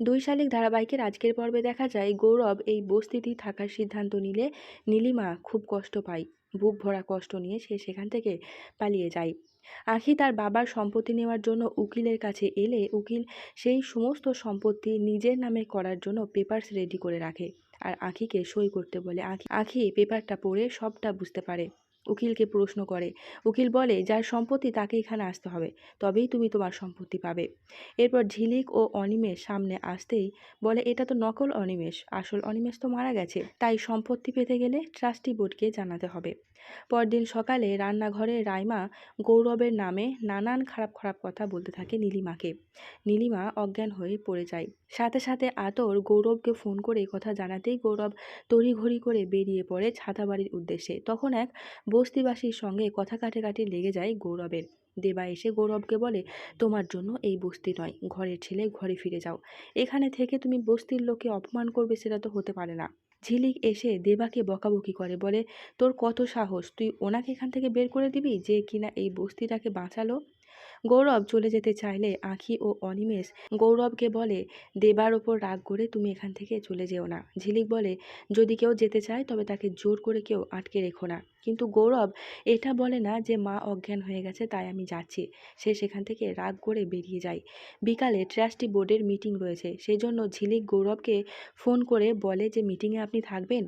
দুই শালিক ধারাবাহিকের আজকের পর্বে দেখা যায়, গৌরব এই বস্তিতেই থাকার সিদ্ধান্ত নিলে নীলিমা খুব কষ্ট পায়। বুক ভরা কষ্ট নিয়ে সে সেখান থেকে পালিয়ে যায়। আখি তার বাবার সম্পত্তি নেওয়ার জন্য উকিলের কাছে এলে উকিল সেই সমস্ত সম্পত্তি নিজের নামে করার জন্য পেপারস রেডি করে রাখে। আর আখিকে সই করতে বলে, আখি আখি, পেপারটা পড়ে সবটা বুঝতে পারে। উকিলকে প্রশ্ন করে। উকিল বলে, যার সম্পত্তি তাকে এখানে আসতে হবে, তবেই তুমি তোমার সম্পত্তি পাবে। এরপর ঝিলিক ও অনিমেষ সামনে আসতেই বলে, এটা তো নকল অনিমেষ, আসল অনিমেষ তো মারা গেছে, তাই সম্পত্তি পেতে গেলে ট্রাস্টি বোর্ডকে জানাতে হবে। পরদিন সকালে রান্নাঘরে রাইমা গৌরবের নামে নানান খারাপ খারাপ কথা বলতে থাকে নীলিমাকে। নীলিমা অজ্ঞান হয়ে পড়ে যায়। সাথে সাথে আতর গৌরবকে ফোন করে কথা জানাতেই গৌরব তড়িঘড়ি করে বেরিয়ে পড়ে ছাতাবাড়ির উদ্দেশ্যে। তখন এক বস্তিবাসীর সঙ্গে কথা কাটাকাটি লেগে যায় গৌরবের। দেবা এসে গৌরবকে বলে, তোমার জন্য এই বস্তি নয়, ঘরের ছেলে ঘরে ফিরে যাও। এখানে থেকে তুমি বস্তির লোককে অপমান করবে সেটা তো হতে পারে না। ঝিলিক এসে দেবাকে বকাবকি করে, বলে, তোর কত সাহস? তুই ওনাকে এখান থেকে বের করে দিবি যে কিনা এই বস্তিটাকে বাঁচালো? গৌরব চলে যেতে চাইলে আঁখি ও অনিমেষ গৌরবকে বলে, দেবার ওপর রাগ করে তুমি এখান থেকে চলে যেও না। ঝিলিক বলে, যদি কেউ যেতে চায়, তবে তাকে জোর করে কেউ আটকে রেখো না। কিন্তু গৌরব এটা বলে না যে মা অজ্ঞান হয়ে গেছে, তাই আমি যাচ্ছি। সে সেখান থেকে রাগ করে বেরিয়ে যায়। বিকালে ট্রাস্টি বোর্ডের মিটিং রয়েছে। সেই জন্য ঝিলিক গৌরবকে ফোন করে বলে যে মিটিংয়ে আপনি থাকবেন?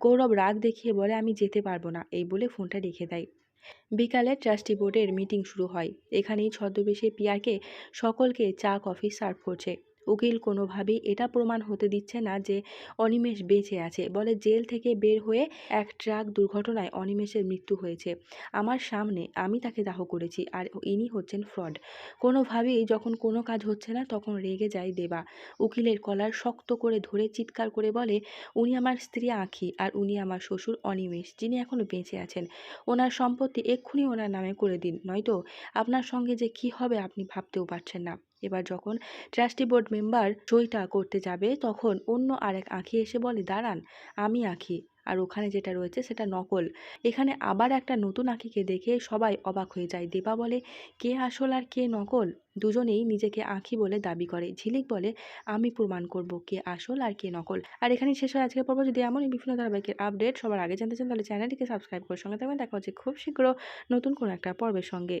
গৌরব রাগ দেখিয়ে বলে, আমি যেতে পারব না। এই বলে ফোনটা রেখে দেয়। বিকালে ট্রাস্টি বোর্ডের মিটিং শুরু হয়। এখানেই ছদ্মবেশে পিয়ারকে সকলকে চা কফি সার্ভ করছে। উকিল কোনোভাবেই এটা প্রমাণ হতে দিচ্ছে না যে অনিমেষ বেঁচে আছে। বলে জেল থেকে বের হয়ে এক ট্রাক দুর্ঘটনায় অনিমেষের মৃত্যু হয়েছে। আমার সামনে আমি তাকে দাহ করেছি আর ইনি হচ্ছেন ফ্রড। কোনোভাবেই যখন কোনো কাজ হচ্ছে না তখন রেগে যায় দেবা। উকিলের কলার শক্ত করে ধরে চিৎকার করে বলে, উনি আমার স্ত্রী আঁখি আর উনি আমার শ্বশুর অনিমেষ, যিনি এখনও বেঁচে আছেন। ওনার সম্পত্তি এক্ষুনি ওনার নামে করে দিন, নয়তো আপনার সঙ্গে যে কি হবে আপনি ভাবতেও পারছেন না। এবার যখন ট্রাস্টি বোর্ড মেম্বার সইটা করতে যাবে, তখন অন্য আরেক আঁখি এসে বলে, দাঁড়ান, আমি আঁখি। আর ওখানে যেটা রয়েছে সেটা নকল। এখানে আবার একটা নতুন আঁখিকে দেখে সবাই অবাক হয়ে যায়। দেবা বলে, কে আসল আর কে নকল? দুজনেই নিজেকে আঁখি বলে দাবি করে। ঝিলিক বলে, আমি প্রমাণ করব কে আসল আর কে নকল। আর এখানে শেষ হয় আজকের পর্ব। যদি এমনই বিভিন্ন ধারাবাহিকের আপডেট সবার আগে জানতে চান, তাহলে চ্যানেলটিকে সাবস্ক্রাইব করে সঙ্গে থাকবেন। দেখা হচ্ছে খুব শীঘ্র নতুন কোনো একটা পর্বের সঙ্গে।